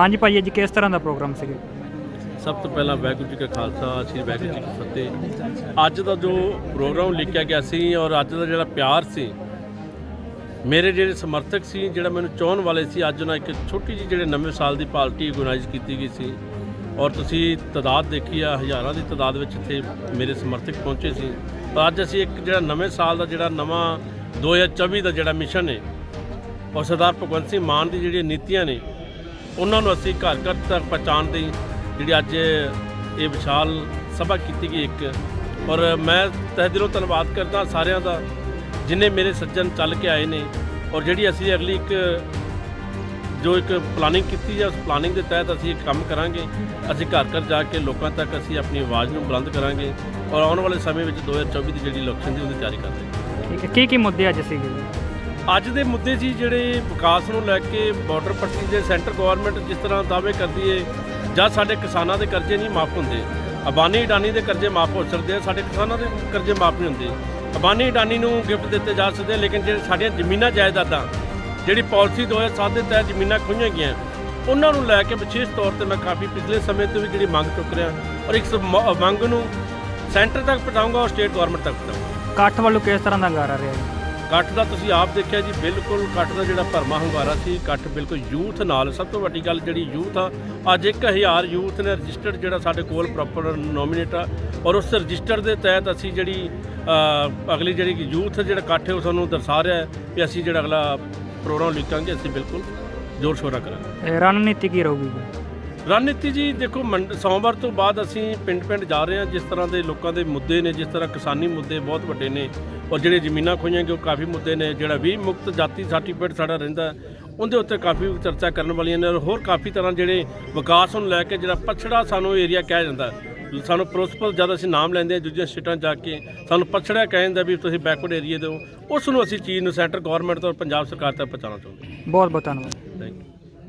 ਹਾਂਜੀ ਭਾਈ, ਅੱਜ ਕਿਸ ਤਰ੍ਹਾਂ ਦਾ ਪ੍ਰੋਗਰਾਮ ਸੀਗਾ? ਸਭ ਤੋਂ ਪਹਿਲਾਂ ਵਾਹਿਗੁਰੂ ਜੀ ਕਾ ਖਾਲਸਾ, ਸ੍ਰੀ ਵਾਹਿਗੁਰੂ ਜੀ ਕੀ ਫਤਿਹ। ਅੱਜ ਦਾ ਜੋ ਪ੍ਰੋਗਰਾਮ ਲਿਖਿਆ ਗਿਆ ਸੀ ਔਰ ਅੱਜ ਦਾ ਜਿਹੜਾ ਪਿਆਰ ਸੀ, ਮੇਰੇ ਜਿਹੜੇ ਸਮਰਥਕ ਸੀ, ਜਿਹੜਾ ਮੈਨੂੰ ਚਾਹਣ ਵਾਲੇ ਸੀ, ਅੱਜ ਉਹਨਾਂ ਇੱਕ ਛੋਟੀ ਜਿਹੀ ਜਿਹੜੇ ਨਵੇਂ ਸਾਲ ਦੀ ਪਾਰਟੀ ਆਰਗੇਨਾਈਜ਼ ਕੀਤੀ ਗਈ ਸੀ। ਔਰ ਤੁਸੀਂ ਤਾਦਾਦ ਦੇਖੀ ਆ, ਹਜ਼ਾਰਾਂ ਦੀ ਤਾਦਾਦ ਵਿੱਚ ਇੱਥੇ ਮੇਰੇ ਸਮਰਥਕ ਪਹੁੰਚੇ ਸੀ। ਤਾਂ ਅੱਜ ਅਸੀਂ ਇੱਕ ਜਿਹੜਾ ਨਵੇਂ ਸਾਲ ਦਾ ਜਿਹੜਾ ਨਵਾਂ 2024 ਦਾ ਜਿਹੜਾ ਮਿਸ਼ਨ ਹੈ ਔਰ ਸਰਦਾਰ ਭਗਵੰਤ ਸਿੰਘ ਮਾਨ ਦੀ ਜਿਹੜੀਆਂ ਨੀਤੀਆਂ ਨੇ ਉਹਨਾਂ ਨੂੰ ਅਸੀਂ ਘਰ ਘਰ ਤੱਕ ਪਹੁੰਚਾਉਣ ਦੀ ਜਿਹੜੀ ਅੱਜ ਇਹ ਵਿਸ਼ਾਲ ਸਭਾ ਕੀਤੀ ਗਈ ਇੱਕ। ਔਰ ਮੈਂ ਤਹਿ ਦਿਲੋਂ ਧੰਨਵਾਦ ਕਰਦਾ ਸਾਰਿਆਂ ਦਾ, ਜਿਨੇ ਮੇਰੇ ਸੱਜਣ ਚੱਲ ਕੇ ਆਏ ਨੇ। ਔਰ ਜਿਹੜੀ ਅਸੀਂ ਅਗਲੀ ਇੱਕ ਜੋ ਇੱਕ ਪਲਾਨਿੰਗ ਕੀਤੀ ਹੈ ਉਸ ਪਲਾਨਿੰਗ ਦੇ ਤਹਿਤ ਅਸੀਂ ਇੱਕ ਕੰਮ ਕਰਾਂਗੇ। ਅਸੀਂ ਘਰ ਘਰ ਜਾ ਕੇ ਲੋਕਾਂ ਤੱਕ ਅਸੀਂ ਆਪਣੀ ਆਵਾਜ਼ ਨੂੰ ਬੁਲੰਦ ਕਰਾਂਗੇ। ਔਰ ਆਉਣ ਵਾਲੇ ਸਮੇਂ ਵਿੱਚ 2024 ਦੀ ਜਿਹੜੀ ਇਲੈਕਸ਼ਨ ਦੀ ਉਹਦੀ ਤਿਆਰੀ ਕਰਦੇ ਠੀਕ ਹੈ। ਕੀ ਕੀ ਮੁੱਦੇ ਅੱਜ ਸੀਗੇ? ਅੱਜ ਦੇ ਮੁੱਦੇ ਸੀ ਜਿਹੜੇ ਵਿਕਾਸ ਨੂੰ ਲੈ ਕੇ ਬਾਰਡਰ ਪੱਟੀ ਦੇ ਸੈਂਟਰ ਗਵਰਨਮੈਂਟ ਜਿਸ ਤਰ੍ਹਾਂ ਦਾਅਵੇ ਕਰਦੀ ਏ, ਜਾਂ ਸਾਡੇ ਕਿਸਾਨਾਂ ਦੇ ਕਰਜ਼ੇ ਨਹੀਂ ਮਾਫ ਹੁੰਦੇ। ਅਬਾਨੀ ਅਡਾਨੀ ਦੇ ਕਰਜ਼ੇ ਮਾਫ ਹੋ ਸਕਦੇ ਆ, ਸਾਡੇ ਕਿਸਾਨਾਂ ਦੇ ਕਰਜ਼ੇ ਮਾਫ ਨਹੀਂ ਹੁੰਦੇ। ਅਬਾਨੀ ਅਡਾਨੀ ਨੂੰ ਗਿਫਟ ਦਿੱਤੇ ਜਾ ਸਕਦੇ ਲੇਕਿਨ ਜਿਹੜੇ ਸਾਡੀਆਂ ਜ਼ਮੀਨਾਂ ਜਾਇਦਾਦਾਂ, ਜਿਹੜੀ ਪਾਲਿਸੀ 2007 ਦੇ ਤਹਿਤ ਜ਼ਮੀਨਾਂ ਖੋਈਆਂ ਗਈਆਂ, ਉਹਨਾਂ ਨੂੰ ਲੈ ਕੇ ਵਿਸ਼ੇਸ਼ ਤੌਰ ਤੇ ਮੈਂ ਕਾਫੀ ਪਿਛਲੇ ਸਮੇਂ ਤੋਂ ਵੀ ਜਿਹੜੀ ਮੰਗ ਚੁੱਕ ਰਿਹਾ ਔਰ ਇੱਕ ਮੰਗ ਨੂੰ ਸੈਂਟਰ ਤੱਕ ਪਹੁੰਚਾਊਂਗਾ ਔਰ ਸਟੇਟ ਗਵਰਨਮੈਂਟ ਤੱਕ ਪਹੁੰਚਾਊਂਗਾ। ਇਕੱਠ ਵੱਲੋਂ ਕਿਸ ਤਰ੍ਹਾਂ ਦਾ ਗਾਰਾ ਰਿਹਾ ਜੀ? ਇਕੱਠ ਦਾ ਤੁਸੀਂ ਆਪ ਦੇਖਿਆ ਜੀ, ਬਿਲਕੁਲ ਇਕੱਠ ਦਾ ਜਿਹੜਾ ਭਰਮਾ ਹੁੰਗਾਰਾ ਸੀ ਇਕੱਠ ਬਿਲਕੁਲ ਯੂਥ ਨਾਲ। ਸਭ ਤੋਂ ਵੱਡੀ ਗੱਲ ਜਿਹੜੀ ਯੂਥ ਆ, ਅੱਜ 1000 ਯੂਥ ਨੇ ਰਜਿਸਟਰਡ ਜਿਹੜਾ ਸਾਡੇ ਕੋਲ ਪ੍ਰੋਪਰ ਨੋਮੀਨੇਟ ਆ, ਔਰ ਉਸ ਰਜਿਸਟਰ ਦੇ ਤਹਿਤ ਅਸੀਂ ਜਿਹੜੀ ਅਗਲੀ ਜਿਹੜੀ ਯੂਥ ਜਿਹੜਾ ਇਕੱਠ ਹੈ, ਉਹ ਸਾਨੂੰ ਦਰਸਾ ਰਿਹਾ ਹੈ ਕਿ ਅਸੀਂ ਜਿਹੜਾ ਅਗਲਾ ਪ੍ਰੋਗਰਾਮ ਲਿਖਾਂਗੇ ਅਸੀਂ ਬਿਲਕੁਲ ਜ਼ੋਰ ਸ਼ੋਰ ਕਰਾਂਗੇ। ਰਣਨੀਤੀ ਕੀ ਰਹੂਗੀ? ਰਣਨੀਤੀ ਜੀ, ਦੇਖੋ, ਮੰਡ- ਸੋਮਵਾਰ ਤੋਂ ਬਾਅਦ ਅਸੀਂ ਪਿੰਡ-ਪਿੰਡ ਜਾ ਰਹੇ ਹਾਂ, ਜਿਸ ਤਰ੍ਹਾਂ ਦੇ ਲੋਕਾਂ ਦੇ ਮੁੱਦੇ ਨੇ, ਜਿਸ ਤਰ੍ਹਾਂ ਕਿਸਾਨੀ ਮੁੱਦੇ ਬਹੁਤ ਵੱਡੇ ਨੇ, ਔਰ ਜਿਹੜੇ ਜ਼ਮੀਨਾਂ ਖੋਈਆਂ ਗਏ ਉਹ ਕਾਫੀ ਮੁੱਦੇ ਨੇ, ਜਿਹੜਾ ਵੀ ਮੁਕਤ ਜਾਤੀ ਸਰਟੀਫਿਕੇਟ ਸਾਡਾ ਰਹਿੰਦਾ, ਉਹਦੇ ਉੱਤੇ ਕਾਫੀ ਚਰਚਾ ਕਰਨ ਵਾਲੀਆਂ ਨੇ, ਔਰ ਹੋਰ ਕਾਫੀ ਤਰ੍ਹਾਂ ਜਿਹੜੇ ਵਿਕਾਸ ਨੂੰ ਲੈ ਕੇ, ਜਿਹੜਾ ਪਛੜਾ ਸਾਨੂੰ ਏਰੀਆ ਕਿਹਾ ਜਾਂਦਾ। ਸਾਨੂੰ ਪ੍ਰਿੰਸੀਪਲ ਜਦ ਅਸੀਂ ਨਾਮ ਲੈਂਦੇ ਹਾਂ, ਦੂਜੀਆਂ ਸਟੇਟਾਂ 'ਚ ਜਾ ਕੇ, ਸਾਨੂੰ ਪਛੜਿਆ ਕਹਿ ਜਾਂਦਾ ਵੀ ਤੁਸੀਂ ਬੈਕਵਰਡ ਏਰੀਆ ਦੇ ਹੋ, ਉਸ ਨੂੰ ਅਸੀਂ ਚੀਜ਼ ਨੂੰ ਸੈਂਟਰ ਗਵਰਨਮੈਂਟ ਤੋਂ ਔਰ ਪੰਜਾਬ ਸਰਕਾਰ ਤੱਕ ਪਹੁੰਚਾਉਣਾ ਚਾਹੁੰਦੇ ਬਹੁਤ ਬਹੁਤ ਧੰਨਵਾਦ।